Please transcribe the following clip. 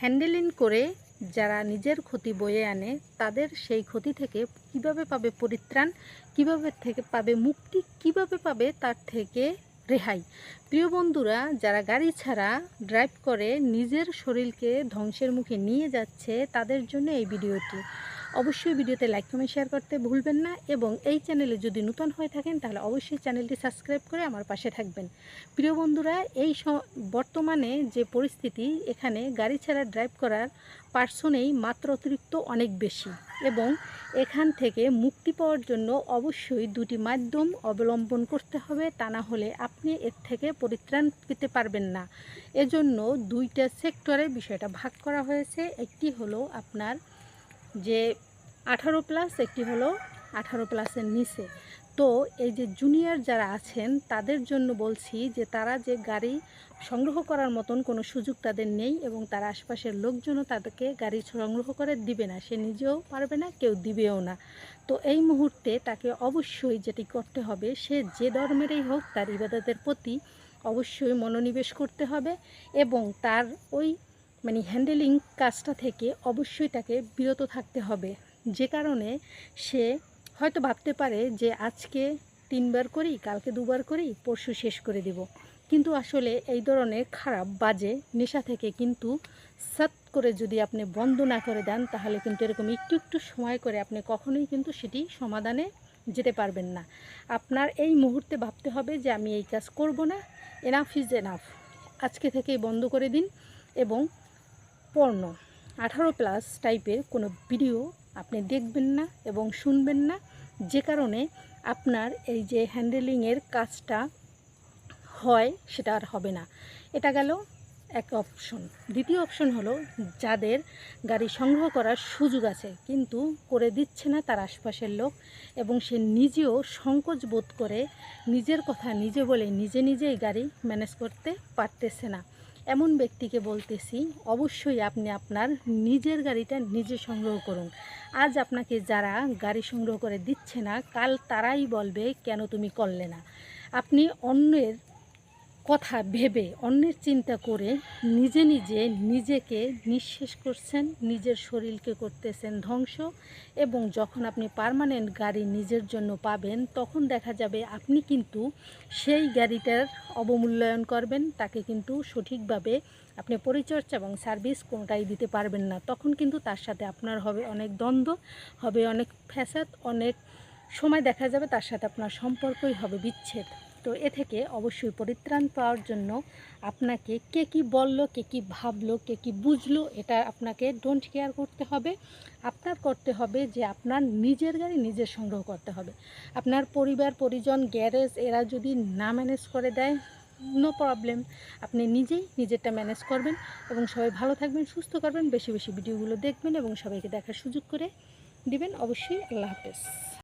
Handling করে যারা নিজের ক্ষতি বয়ে আনে, তাদের সেই ক্ষতি থেকে কীভাবে পাবে পরিত্রাণ, কীভাবে থেকে পাবে মুক্তি, কীভাবে পাবে তার থেকে রেহাই? প্রিয় বন্ধুরা, যারা গাড়ি ছাড়া ড্রাইভ করে নিজের শরীরকে ধ্বংসের মুখে নিয়ে যাচ্ছে, তাদের জন্য এই ভিডিওটি। অবশ্যই ভিডিওতে লাইক কমেন্ট শেয়ার করতে ভুলবেন না এবং এই চ্যানেলে যদি নতুন হয়ে থাকেন, তাহলে অবশ্যই চ্যানেলটি সাবস্ক্রাইব করে আমার পাশে থাকবেন। প্রিয় বন্ধুরা, এই বর্তমানে যে পরিস্থিতি, এখানে গাড়ি ছাড়া ড্রাইভ করার পার্সনেই মাত্র অতিরিক্ত অনেক বেশি এবং এখান থেকে মুক্তি পাওয়ার জন্য অবশ্যই দুটি মাধ্যম অবলম্বন করতে হবে, তা না হলে আপনি এর থেকে পরিত্রাণ পেতে পারবেন না। এজন্য দুইটা সেক্টরে বিষয়টা ভাগ করা হয়েছে। একটি হলো আপনার যে আঠারো প্লাস একটি হলো আঠারো প্লাসের নিচে। তো এই যে জুনিয়র যারা আছেন, তাদের জন্য বলছি যে তারা যে গাড়ি সংগ্রহ করার মতন কোনো সুযোগ তাদের নেই এবং তার আশপাশের লোকজনও তাদেরকে গাড়ি সংগ্রহ করে দিবে না। সে নিজেও পারবে না, কেউ দিবেও না। তো এই মুহূর্তে তাকে অবশ্যই যেটি করতে হবে, সে যে ধর্মেরই হোক, তার ইবাদতের প্রতি অবশ্যই মনোনিবেশ করতে হবে এবং তার ওই মানে হ্যান্ডেলিং কাজটা থেকে অবশ্যই তাকে বিরত থাকতে হবে। যে কারণে সে হয়তো ভাবতে পারে যে আজকে তিনবার করি, কালকে দুবার করি, পরশু শেষ করে দিব। কিন্তু আসলে এই ধরনের খারাপ, বাজে নেশা থেকে কিন্তু সাত করে যদি আপনি বন্ধ না করে দেন, তাহলে কিন্তু এরকম একটু একটু সময় করে আপনি কখনোই কিন্তু সেটি সমাধানে যেতে পারবেন না। আপনার এই মুহূর্তে ভাবতে হবে যে আমি এই কাজ করব না এনাফ ইজ এনাফ আজকে থেকেই বন্ধ করে দিন এবং পর্ণ আঠারো প্লাস টাইপের কোনো ভিডিও আপনি দেখবেন না এবং শুনবেন না। যে কারণে আপনার এই যে হ্যান্ডেলিংয়ের কাজটা হয়, সেটা আর হবে না। এটা গেল এক অপশন দ্বিতীয় অপশন হলো যাদের গাড়ি সংগ্রহ করার সুযোগ আছে, কিন্তু করে দিচ্ছে না তার আশপাশের লোক এবং সে নিজেও সংকোচ বোধ করে নিজের কথা নিজে বলে নিজে নিজেই গাড়ি ম্যানেজ করতে পারতেছে না। এমন ব্যক্তিকে বলতেছি, অবশ্যই আপনি আপনার নিজের গাড়িটা নিজে সংগ্রহ করুন। আজ আপনাকে যারা গাড়ি সংগ্রহ করে দিচ্ছে না, কাল তারাই বলবে, কেন তুমি করলে না? আপনি অন্যের কথা ভেবে অন্যের চিন্তা করে নিজে নিজে নিজেকে নিঃশেষ করছেন, নিজের শরীরকে করতেছেন ধ্বংস এবং যখন আপনি পার্মানেন্ট গাড়ি নিজের জন্য পাবেন, তখন দেখা যাবে আপনি কিন্তু সেই গাড়িটার অবমূল্যায়ন করবেন, তাকে কিন্তু সঠিকভাবে আপনি পরিচর্যা এবং সার্ভিস কোনোটাই দিতে পারবেন না। তখন কিন্তু তার সাথে আপনার হবে অনেক দ্বন্দ্ব, হবে অনেক ফ্যাসাদ, অনেক সময় দেখা যাবে তার সাথে আপনার সম্পর্কই হবে বিচ্ছেদ। তো এ থেকে অবশ্যই পরিত্রাণ পাওয়ার জন্য আপনাকে কে কি বলল, কে কি ভাবলো, কে কি বুঝলো, এটা আপনাকে ডোন্ট কেয়ার করতে হবে। আপনার করতে হবে যে আপনার নিজের গাড়ি নিজের সংগ্রহ করতে হবে। আপনার পরিবার, পরিজন গ্যারেজ এরা যদি না ম্যানেজ করে দেয় নো প্রবলেম আপনি নিজেই নিজেরটা ম্যানেজ করবেন এবং সবাই ভালো থাকবেন, সুস্থ করবেন বেশি বেশি ভিডিওগুলো দেখবেন এবং সবাইকে দেখার সুযোগ করে দিবেন। অবশ্যই আল্লাহ হাফেজ।